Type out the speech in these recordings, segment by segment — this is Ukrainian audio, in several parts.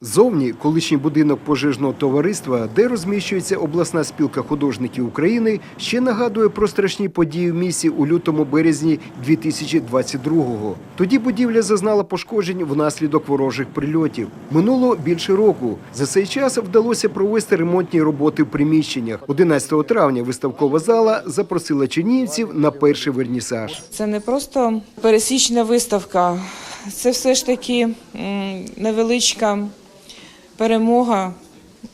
Зовні колишній будинок пожежного товариства, де розміщується обласна спілка художників України, ще нагадує про страшні події в місті у лютому-березні 2022-го. Тоді будівля зазнала пошкоджень внаслідок ворожих прильотів. Минуло більше року. За цей час вдалося провести ремонтні роботи в приміщеннях. 11 травня виставкова зала запросила чернігівців на перший вернісаж. Це не просто пересічна виставка, це все ж таки невеличка перемога.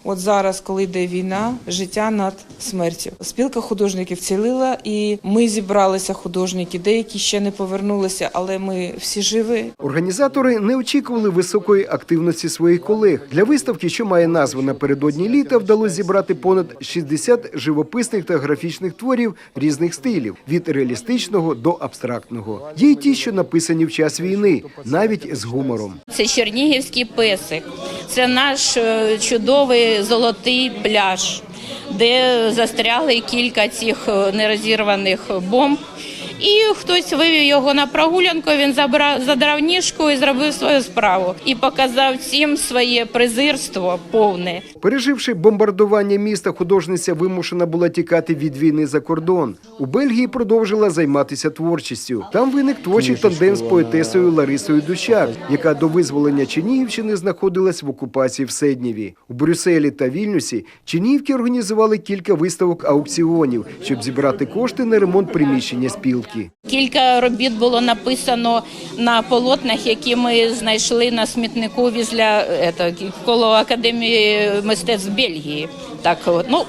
От зараз, коли йде війна, життя над смертю. Спілка художників цілила, і ми зібралися художники. Деякі ще не повернулися, але ми всі живі. Організатори не очікували високої активності своїх колег. Для виставки, що має назву напередодні літа, вдалося зібрати понад 60 живописних та графічних творів різних стилів від реалістичного до абстрактного. Є й ті, що написані в час війни, навіть з гумором. Це Чернігівський песик. Це наш е, чудовий золотий пляж, де застряли кілька цих е, нерозірваних бомб. І хтось вивів його на прогулянку. Він забрав задрав ніжку і зробив свою справу. І показав всім своє презирство повне. Переживши бомбардування міста, художниця вимушена була тікати від війни за кордон. У Бельгії продовжила займатися творчістю. Там виник творчий тандем з поетесою Ларисою Дущак, яка до визволення Чернігівщини знаходилась в окупації в Седнєві. У Брюсселі та Вільнюсі Чернігівки організували кілька виставок аукціонів, щоб зібрати кошти на ремонт приміщення спілки. Кілька робіт було написано на полотнах, які ми знайшли на смітнику після ето, коло академії мистецтв Бельгії. Так, от, ну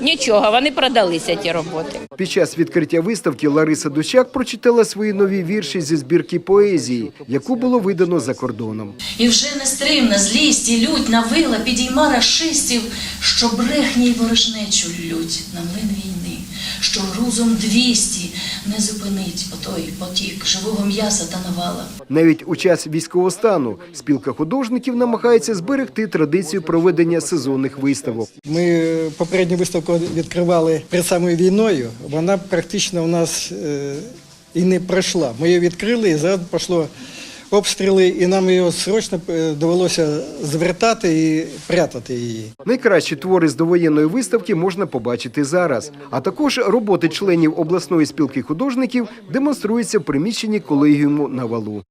нічого, вони продалися ті роботи. Під час відкриття виставки Лариса Дущак прочитала свої нові вірші зі збірки поезії, яку було видано за кордоном. І вже нестримна злість і лють на вила підійма рашистів, що брехні й ворожнечу лють на млин війни, що грузом двісті не зупинить отой потік живого м'яса та навала. Навіть у час військового стану спілка художників намагається зберегти традицію проведення сезонних виставок. Ми попередню виставку відкривали перед самою війною. Вона практично у нас е, і не пройшла. Ми її відкрили і зараз пішло обстріли, і нам його срочно е, довелося звертати і прятати її. Найкращі твори з довоєнної виставки можна побачити зараз. А також роботи членів обласної спілки художників демонструються в приміщенні колегіуму на валу.